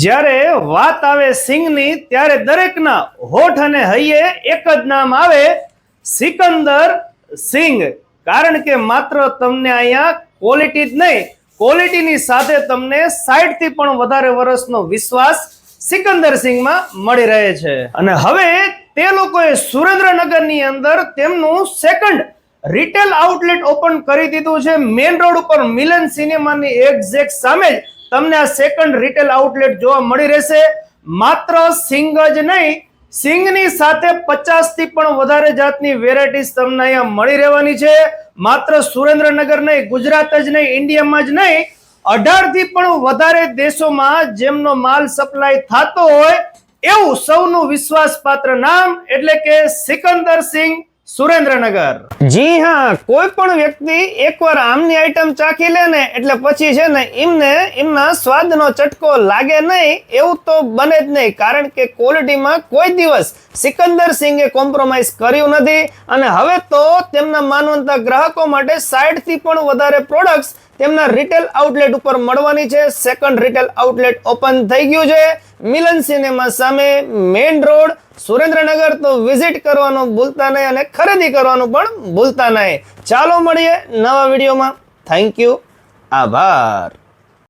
જ્યારે વાત આવે સિંહની, ત્યારે દરેકના હોઠ અને હૈયે એક જ નામ આવે, સિકંદર સિંગ કારણ કે માત્ર તમને અહીંયા ક્વોલિટી જ નહીં ક્વોલિટીની સાથે તમને સાઠથી પણ વધારે વર્ષનો વિશ્વાસ સિકંદર સિંહમાં મળી રહે છે. અને હવે તે લોકોએ સુરેન્દ્રનગરની અંદર તેમનું સેકન્ડ રિટેલ આઉટલેટ ઓપન કરી દીધું છે. મેઇન રોડ ઉપર મિલન સિનેમાની એક્ઝેક્ટ સામે જ તમને આ સેકન્ડ રિટેલ આઉટલેટ જોવા મળી રહેશે. માત્ર સિંગ જ નહીં, સિંગની સાથે પચાસથી પણ વધારે જાતની વેરાયટીઝ તમને અહીંયા મળી રહેવાની છે. માત્ર સુરેન્દ્રનગર નહીં, ગુજરાત જ નહીં, ઇન્ડિયામાં જ નહીં અઢારથી પણ વધારે દેશોમાં જેમનો માલ સપ્લાય થતો હોય, એવું સૌનું વિશ્વાસપાત્ર નામ એટલે કે સિકંદર સિંહ સુરેન્દ્રનગર. જી હા કોઈ પણ વ્યક્તિ એકવાર આમની આઈટમ ચાખી લે ને, એટલે પછી છે ને, એમને, એમના સ્વાદનો ચટકો લાગે નહીં, એવું તો બને જ નહીં, કારણ કે ક્વોલિટીમાં કોઈ દિવસ સિકંદર સિંગે કોમ્પ્રોમાઇઝ કર્યું નથી, અને હવે તો તેમના માનવંતા ગ્રાહકો માટે 60 પણ વધારે પ્રોડક્ટ્સ તેમના રિટેલ આઉટલેટ ઉપર મળવાની છે. સેકન્ડ રિટેલ આઉટલેટ ઓપન થઈ ગયું છે. મિલન સિનેમા સામે મેઇન રોડ સુરેન્દ્રનગર તો વિઝિટ કરવાનું ભૂલતા નહીં અને ખરીદી કરવાનું પણ ભૂલતા નહીં. ચાલો મળીએ નવા વિડીયોમાં. થેન્ક યુ આભાર.